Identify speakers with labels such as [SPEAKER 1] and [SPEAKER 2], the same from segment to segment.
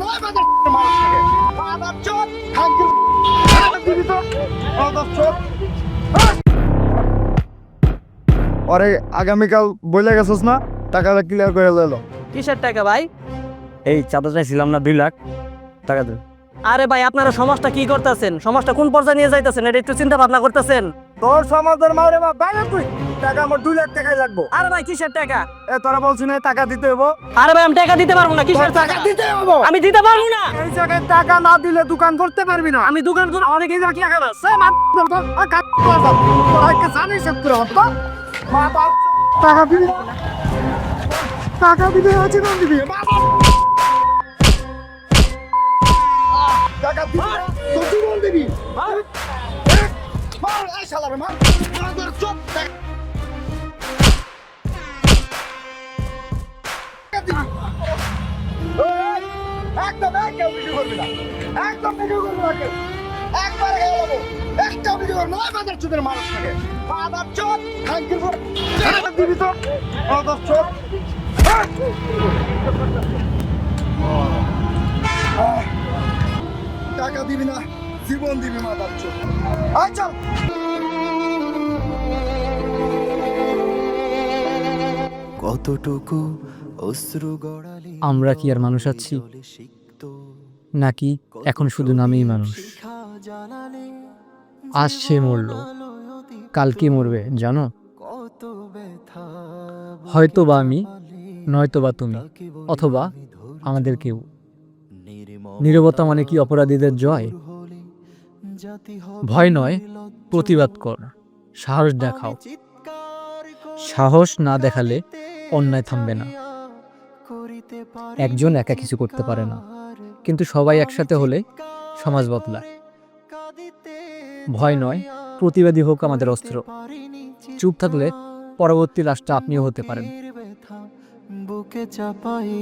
[SPEAKER 1] নয় বাজার আরে আগামীকাল বলে গেছিস না? টাকাটা ক্লিয়ার করে লেলো
[SPEAKER 2] কিসের টাকা ভাই?
[SPEAKER 3] এই চাঁদা চাইছিলাম না দুই লাখ টাকা দেন
[SPEAKER 2] আরে ভাই আপনারা সমাজটা কি করতেছেন? সমাজটা কোন পর্যায়ে নিয়ে যাইতেছেন? এটা একটু চিন্তা ভাবনা করতেছেন?
[SPEAKER 1] তোর সমাজের মারে বা বাইরে তুই। টাকা আমার দুই লাখ টাকাই লাগবো।
[SPEAKER 2] আরে ভাই কিসের টাকা?
[SPEAKER 1] এ তোরা বলছি না টাকা দিতে হব
[SPEAKER 2] আরে ভাই আমি টাকা দিতে পারব না কিসের টাকা
[SPEAKER 1] দিতে হব
[SPEAKER 2] আমি দিতে পারব না।
[SPEAKER 1] এই জায়গায় টাকা না দিলে দোকান করতে পারবি না।
[SPEAKER 2] আমি দোকান করে
[SPEAKER 1] অনেক এই জায়গায় টাকা না সে মাত ধর। তো আর কাট করে দাও তোরা কে জানিস করে হতো। মা বাপ টাকা দিবি? টাকা দিবি আছে না দিবি। টাকা দিবি তো জীবন দিবি। মার এই শালা রে মার মার একদম একদম ভিডিও করবি না। একদম ভিডিও করবি না কেউ। একবার গেল একটা ভিডিও নয় বাজার চোদের মানুষ থাকে। বাজার চোদ খাঙ্কির পর দিবি তো। বাজার চোদ টাকা দিবি না জীবন দিবি মাদার চোদ আয় চল।
[SPEAKER 4] কতটুকু অশ্রু গড়ালে
[SPEAKER 5] আমরা কি আর মানুষ আছি? নাকি এখন শুধু নামেই মানুষ? আজ সে মরল। কাল কে মরবে, জানো? হয়তো বা আমি নয়তো বা তুমি, অথবা আমাদের কেউ। নীরবতা মানে কি অপরাধীদের জয়? ভয় নয়, প্রতিবাদ কর, সাহস দেখাও। সাহস না দেখালে অন্যায় থামবে না। একজন একা কিছু করতে পারে না। কিন্তু সবাই একসাথে হলে সমাজ বদলায়। ভয় নয়, প্রতিবাদী হোক আমাদের অস্ত্র। চুপ থাকলে পরবর্তী লাশটা আপনিও হতে পারেন।
[SPEAKER 4] বুকে চাপাই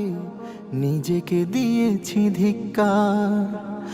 [SPEAKER 4] নিজেকে দিয়েছি ধিক্কার।